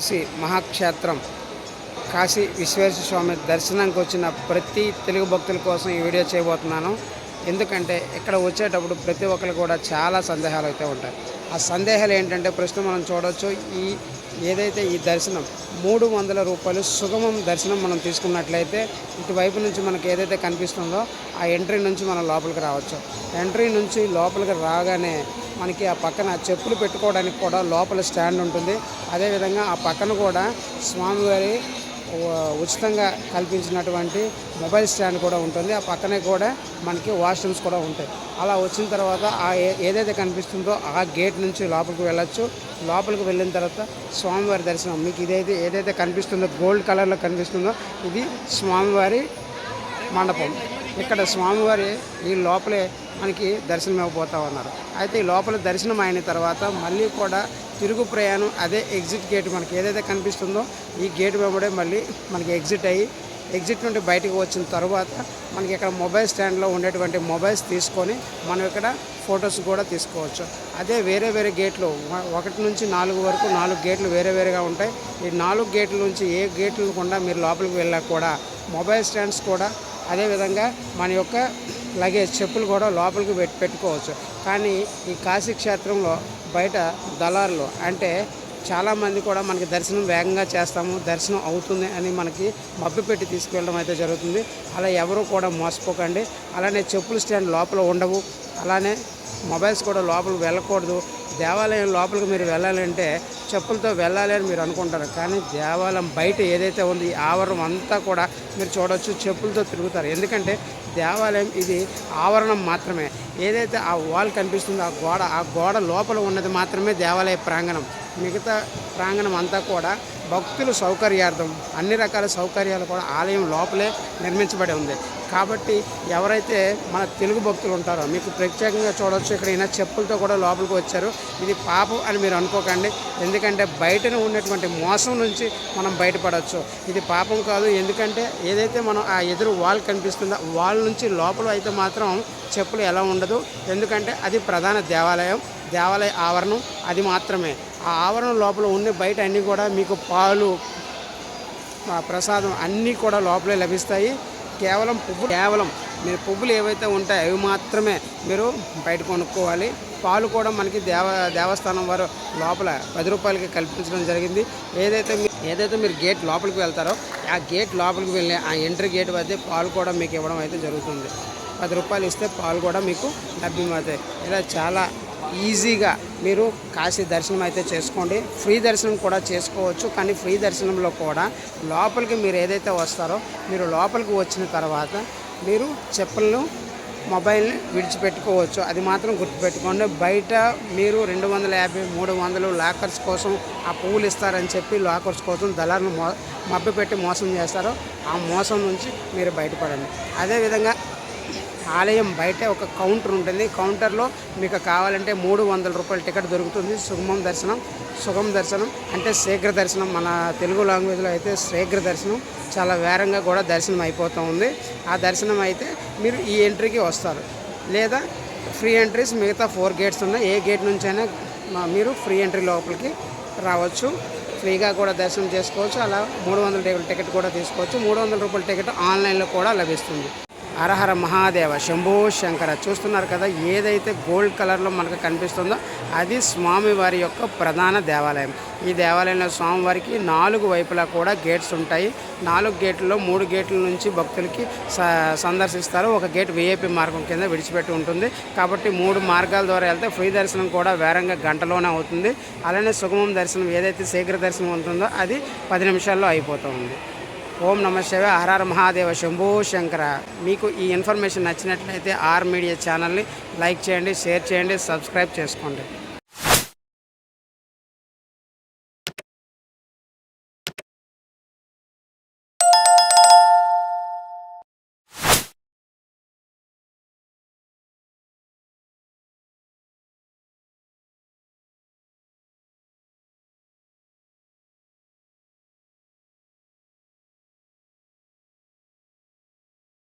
కాశీ మహాక్షేత్రం కాశీ విశ్వేశ్వర స్వామి దర్శనానికి వచ్చిన ప్రతి తెలుగు భక్తుల కోసం ఈ వీడియో చేయబోతున్నాను. ఎందుకంటే ఇక్కడ వచ్చేటప్పుడు ప్రతి ఒక్కరు కూడా చాలా సందేహాలు అయితే ఉంటాయి. ఆ సందేహాలు ఏంటంటే ప్రస్తుతం మనం చూడవచ్చు ఈ ఏదైతే ఈ దర్శనం మూడు వందల రూపాయలు సుగమం దర్శనం మనం తీసుకున్నట్లయితే ఇటువైపు నుంచి మనకి ఏదైతే కనిపిస్తుందో ఆ ఎంట్రీ నుంచి మనం లోపలికి రావచ్చు. ఎంట్రీ నుంచి లోపలికి రాగానే మనకి ఆ పక్కన చెప్పులు పెట్టుకోవడానికి కూడా లోపల స్టాండ్ ఉంటుంది. అదేవిధంగా ఆ పక్కన కూడా స్వామివారి ఉచితంగా కల్పించినటువంటి మొబైల్ స్టాండ్ కూడా ఉంటుంది. ఆ పక్కనే కూడా మనకి వాష్రూమ్స్ కూడా ఉంటాయి. అలా వచ్చిన తర్వాత ఆ ఏ- ఏదైతే కనిపిస్తుందో ఆ గేట్ నుంచి లోపలికి వెళ్ళొచ్చు. లోపలికి వెళ్ళిన తర్వాత స్వామివారి దర్శనం. మీకు ఇదైతే ఏదైతే కనిపిస్తుందో గోల్డ్ కలర్లో కనిపిస్తుందో ఇది స్వామివారి మండపం. ఇక్కడ స్వామివారి ఈ లోపలే మనకి దర్శనం ఇవ్వబోతా ఉన్నారు. అయితే ఈ లోపల దర్శనం అయిన తర్వాత మళ్ళీ కూడా తిరుగు ప్రయాణం అదే ఎగ్జిట్ గేట్ మనకి ఏదైతే కనిపిస్తుందో ఈ గేట్ వెంబడే మళ్ళీ మనకి ఎగ్జిట్ అయ్యి ఎగ్జిట్ నుండి బయటకు వచ్చిన తర్వాత మనకి ఇక్కడ మొబైల్ స్టాండ్లో ఉండేటువంటి మొబైల్స్ తీసుకొని మనం ఇక్కడ ఫొటోస్ కూడా తీసుకోవచ్చు. అదే వేరే వేరే గేట్లు ఒకటి నుంచి నాలుగు వరకు నాలుగు గేట్లు వేరే వేరేగా ఉంటాయి. ఈ నాలుగు గేట్ల నుంచి ఏ గేట్లు కూడా మీరు లోపలికి వెళ్ళినా కూడా మొబైల్ స్టాండ్స్ కూడా అదేవిధంగా మన యొక్క లగేజ్ చెప్పులు కూడా లోపలికి పెట్టి పెట్టుకోవచ్చు. కానీ ఈ కాశీ క్షేత్రంలో బయట దళారులు అంటే చాలామంది కూడా మనకి దర్శనం వేగంగా చేస్తాము దర్శనం అవుతుంది అని మనకి మబ్బు పెట్టి తీసుకెళ్ళడం అయితే జరుగుతుంది. అలా ఎవరు కూడా మోసపోకండి. అలానే చెప్పుల స్టాండ్ లోపల ఉండవు. అలానే మొబైల్స్ కూడా లోపలికి వెళ్ళకూడదు. దేవాలయం లోపలికి మీరు వెళ్ళాలంటే చెప్పులతో వెళ్ళాలి అని మీరు అనుకుంటారు. కానీ దేవాలయం బయట ఏదైతే ఉంది ఆవరణం అంతా కూడా మీరు చూడవచ్చు చెప్పులతో తిరుగుతారు. ఎందుకంటే దేవాలయం ఇది ఆవరణం మాత్రమే. ఏదైతే ఆ వాల్ కనిపిస్తుందో ఆ గోడ ఆ గోడ లోపల ఉన్నది మాత్రమే దేవాలయ ప్రాంగణం. మిగతా ప్రాంగణం అంతా కూడా భక్తుల సౌకర్యార్థం అన్ని రకాల సౌకర్యాలు కూడా ఆలయం లోపలే నిర్మించబడి ఉంది. కాబట్టి ఎవరైతే మన తెలుగు భక్తులు ఉంటారో మీకు ప్రత్యేకంగా చూడవచ్చు ఇక్కడ ఈయన చెప్పులతో కూడా లోపలికి వచ్చారు. ఇది పాపం అని మీరు అనుకోకండి. ఎందుకంటే బయటన ఉన్నటువంటి మోసం నుంచి మనం బయటపడవచ్చు ఇది పాపం కాదు. ఎందుకంటే ఏదైతే మనం ఆ ఎదురు వాల్ కనిపిస్తుందో వాల్ నుంచి లోపల అయితే మాత్రం చెప్పులు ఎలా ఉండదు. ఎందుకంటే అది ప్రధాన దేవాలయం. దేవాలయ ఆవరణం అది మాత్రమే. ఆ ఆవరణం లోపల ఉండే బయట అన్నీ కూడా మీకు పాలు ప్రసాదం అన్నీ కూడా లోపలే లభిస్తాయి. కేవలం పువ్వు కేవలం మీరు పువ్వులు ఏవైతే ఉంటాయో అవి మాత్రమే మీరు బయట కొనుక్కోవాలి. పాలు కూడా మనకి దేవ దేవస్థానం వారు లోపల పది రూపాయలకి కల్పించడం జరిగింది. ఏదైతే మీరు ఏదైతే మీరు గేట్ లోపలికి వెళ్తారో ఆ గేట్ లోపలికి వెళ్ళే ఆ ఎంట్రీ గేట్ వద్ద పాలు కూడా మీకు ఇవ్వడం అయితే జరుగుతుంది. పది రూపాయలు ఇస్తే పాలు కూడా మీకు లభ్యమవుతాయి. ఇలా చాలా ఈజీగా మీరు కాశీ దర్శనం అయితే చేసుకోండి. ఫ్రీ దర్శనం కూడా చేసుకోవచ్చు. కానీ ఫ్రీ దర్శనంలో కూడా లోపలికి మీరు ఏదైతే వస్తారో మీరు లోపలికి వచ్చిన తర్వాత మీరు చెప్పులను మొబైల్ని విడిచిపెట్టుకోవచ్చు. అది మాత్రం గుర్తుపెట్టుకోండి. బయట మీరు రెండు వందల యాభై మూడు వందలు లాకర్స్ కోసం ఆ పువ్వులు ఇస్తారని చెప్పి లాకర్స్ కోసం దళాలను మో మబ్బి పెట్టి మోసం చేస్తారో ఆ మోసం నుంచి మీరు బయటపడండి. అదేవిధంగా ఆలయం బయట ఒక కౌంటర్ ఉంటుంది. కౌంటర్లో మీకు కావాలంటే మూడు వందల రూపాయల టికెట్ దొరుకుతుంది. సుగమం దర్శనం సుగమ దర్శనం అంటే శీఘ్ర దర్శనం. మన తెలుగు లాంగ్వేజ్లో అయితే శీఘ్ర దర్శనం చాలా వేరంగా కూడా దర్శనం అయిపోతూ ఉంది. ఆ దర్శనం అయితే మీరు ఈ ఎంట్రీకి వస్తారు. లేదా ఫ్రీ ఎంట్రీస్ మిగతా ఫోర్ గేట్స్ ఉన్నాయి. ఏ గేట్ నుంచైనా మా- మీరు ఫ్రీ ఎంట్రీ లోపలికి రావచ్చు. ఫ్రీగా కూడా దర్శనం చేసుకోవచ్చు. అలా మూడు వందల టికెట్ కూడా తీసుకోవచ్చు. మూడు వందల రూపాయల టికెట్ ఆన్లైన్లో కూడా లభిస్తుంది. హరహర మహాదేవ శంభో శంకర చూస్తున్నారు కదా ఏదైతే గోల్డ్ కలర్లో మనకు కనిపిస్తుందో అది స్వామివారి యొక్క ప్రధాన దేవాలయం. ఈ దేవాలయంలో స్వామివారికి నాలుగు వైపులా కూడా గేట్స్ ఉంటాయి. నాలుగు గేట్లలో మూడు గేట్ల నుంచి భక్తులకి స- సందర్శిస్తారు. ఒక గేట్ విఐపి మార్గం కింద విడిచిపెట్టి ఉంటుంది. కాబట్టి మూడు మార్గాల ద్వారా వెళ్తే ఫ్రీ దర్శనం కూడా వేరంగా గంటలోనే అవుతుంది. అలానే సుగమం దర్శనం ఏదైతే శీఘ్ర దర్శనం ఉంటుందో అది పది నిమిషాల్లో అయిపోతుంది ఓం నమ శివ మహాదేవ శంభో శంకర. మీకు ఈ ఇన్ఫర్మేషన్ నచ్చినట్లయితే ఆర్ మీడియా ఛానల్ని లైక్ చేయండి షేర్ చేయండి సబ్స్క్రైబ్ చేసుకోండి.